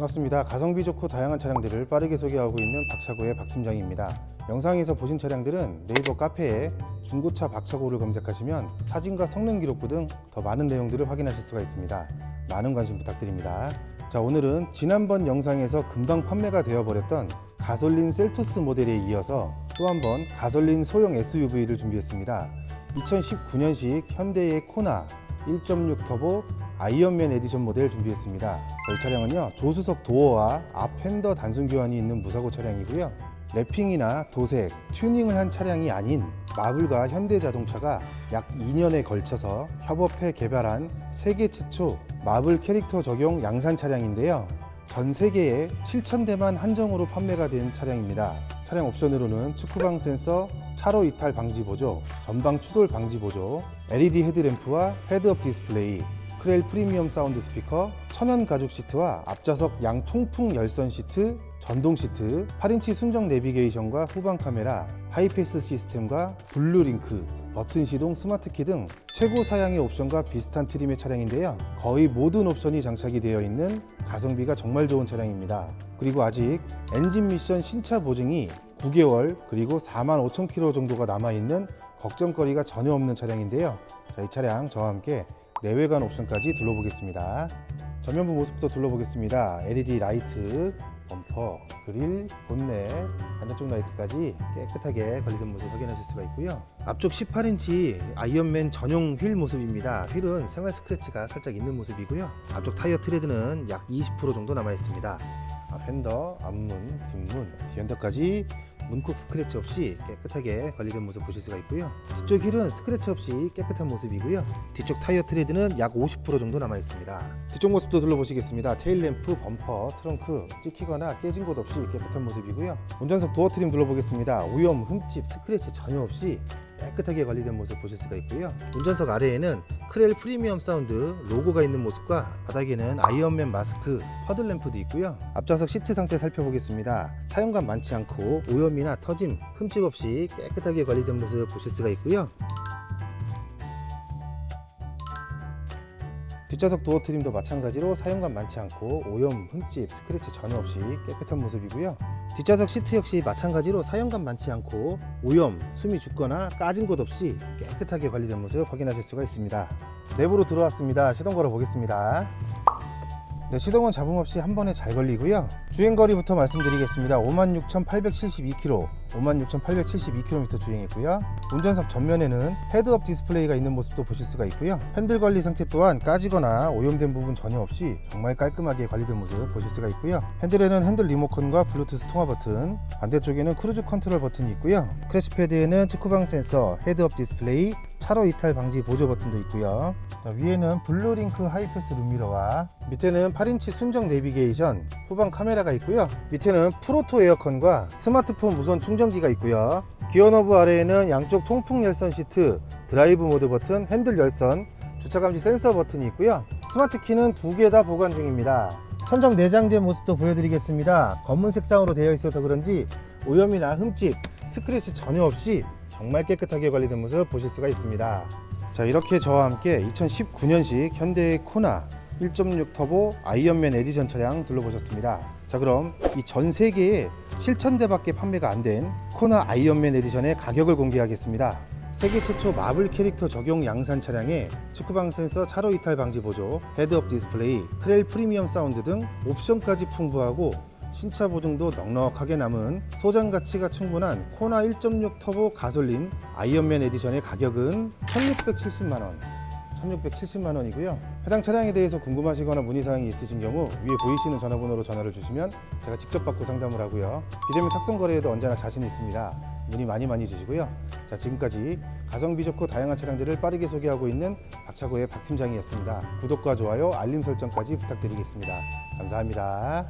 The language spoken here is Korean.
반갑습니다. 가성비 좋고 다양한 차량들을 빠르게 소개하고 있는 박차고의 박 팀장입니다. 영상에서 보신 차량들은 네이버 카페에 중고차 박차고를 검색하시면 사진과 성능 기록부 등 더 많은 내용들을 확인하실 수가 있습니다. 많은 관심 부탁드립니다. 자, 오늘은 지난번 영상에서 금방 판매가 되어버렸던 가솔린 셀토스 모델에 이어서 또 한 번 가솔린 소형 SUV를 준비했습니다. 2019년식 현대의 코나 1.6 터보 아이언맨 에디션 모델 준비했습니다. 이 차량은요 조수석 도어와 앞 핸더 단순 교환이 있는 무사고 차량이고요. 랩핑이나 도색, 튜닝을 한 차량이 아닌 마블과 현대자동차가 약 2년에 걸쳐서 협업해 개발한 세계 최초 마블 캐릭터 적용 양산 차량인데요. 전 세계에 7,000대만 한정으로 판매가 된 차량입니다. 차량 옵션으로는 축구방 센서, 차로 이탈 방지 보조, 전방 추돌 방지 보조, LED 헤드램프와 헤드업 디스플레이, 크렐 프리미엄 사운드 스피커, 천연 가죽 시트와 앞좌석 양 통풍 열선 시트, 전동 시트, 8인치 순정 내비게이션과 후방 카메라, 하이패스 시스템과 블루 링크, 버튼 시동 스마트 키 등 최고 사양의 옵션과 비슷한 트림의 차량인데요. 거의 모든 옵션이 장착이 되어 있는 가성비가 정말 좋은 차량입니다. 그리고 아직 엔진 미션 신차 보증이 9개월 그리고 4만 5천 킬로 정도가 남아 있는 걱정거리가 전혀 없는 차량인데요. 자, 이 차량 저와 함께 내외관 옵션까지 둘러보겠습니다. 전면부 모습부터 둘러보겠습니다. LED 라이트, 범퍼, 그릴, 본넷, 반대쪽 라이트까지 깨끗하게 관리된 모습 확인하실 수가 있고요. 앞쪽 18인치 아이언맨 전용 휠 모습입니다. 휠은 생활 스크래치가 살짝 있는 모습이고요. 앞쪽 타이어 트레드는 약 20% 정도 남아 있습니다. 앞 핸더, 앞문, 뒷문, 뒤핸더까지 문콕 스크래치 없이 깨끗하게 관리된 모습 보실 수가 있고요. 뒤쪽 휠은 스크래치 없이 깨끗한 모습이고요. 뒤쪽 타이어 트레드는 약 50% 정도 남아 있습니다. 뒤쪽 모습도 둘러보시겠습니다. 테일 램프, 범퍼, 트렁크 찍히거나 깨진 곳 없이 깨끗한 모습이고요. 운전석 도어 트림 둘러보겠습니다. 오염, 흠집, 스크래치 전혀 없이 깨끗하게 관리된 모습 보실 수가 있고요. 운전석 아래에는 크렐 프리미엄 사운드 로고가 있는 모습과 바닥에는 아이언맨 마스크, 퍼들 램프도 있고요. 앞좌석 시트 상태 살펴보겠습니다. 사용감 많지 않고 오염이나 터짐, 흠집 없이 깨끗하게 관리된 모습 보실 수가 있고요. 뒷좌석 도어 트림도 마찬가지로 사용감 많지 않고 오염, 흠집, 스크래치 전혀 없이 깨끗한 모습이고요. 뒷좌석 시트 역시 마찬가지로 사용감 많지 않고 오염, 숨이 죽거나 까진 곳 없이 깨끗하게 관리된 모습 확인하실 수가 있습니다. 내부로 들어왔습니다. 시동 걸어 보겠습니다. 네, 시동은 잡음 없이 한 번에 잘 걸리고요. 주행거리부터 말씀드리겠습니다. 56,872km, 56,872km 주행했고요. 운전석 전면에는 헤드업 디스플레이가 있는 모습도 보실 수가 있고요. 핸들 관리 상태 또한 까지거나 오염된 부분 전혀 없이 정말 깔끔하게 관리된 모습 보실 수가 있고요. 핸들에는 핸들 리모컨과 블루투스 통화 버튼, 반대쪽에는 크루즈 컨트롤 버튼이 있고요. 크래시 패드에는 측후방 센서, 헤드업 디스플레이, 차로 이탈 방지 보조 버튼도 있고요. 자, 위에는 블루링크 하이패스 룸미러와 밑에는 8인치 순정 내비게이션, 후방 카메라가 있고요. 밑에는 프로토 에어컨과 스마트폰 무선 충전기가 있고요. 기어 너브 아래에는 양쪽 통풍 열선 시트, 드라이브 모드 버튼, 핸들 열선, 주차 감지 센서 버튼이 있고요. 스마트 키는 두 개 다 보관 중입니다. 천정 내장재 모습도 보여드리겠습니다. 검은 색상으로 되어 있어서 그런지 오염이나 흠집, 스크래치 전혀 없이 정말 깨끗하게 관리된 모습 보실 수가 있습니다. 자 이렇게 저와 함께 2019년식 현대의 코나 1.6 터보 아이언맨 에디션 차량 둘러보셨습니다. 자 그럼 이 전 세계에 7,000대밖에 판매가 안 된 코나 아이언맨 에디션의 가격을 공개하겠습니다. 세계 최초 마블 캐릭터 적용 양산 차량에 축구방 센서 차로 이탈 방지 보조, 헤드업 디스플레이, 크렐 프리미엄 사운드 등 옵션까지 풍부하고 신차 보증도 넉넉하게 남은 소장 가치가 충분한 코나 1.6 터보 가솔린 아이언맨 에디션의 가격은 1,670만 원. 1670만 원이고요. 해당 차량에 대해서 궁금하시거나 문의사항이 있으신 경우 위에 보이시는 전화번호로 전화를 주시면 제가 직접 받고 상담을 하고요. 비대면 탁송 거래에도 언제나 자신 있습니다. 문의 많이 많이 주시고요. 자 지금까지 가성비 좋고 다양한 차량들을 빠르게 소개하고 있는 박차고의 박 팀장이었습니다. 구독과 좋아요, 알림 설정까지 부탁드리겠습니다. 감사합니다.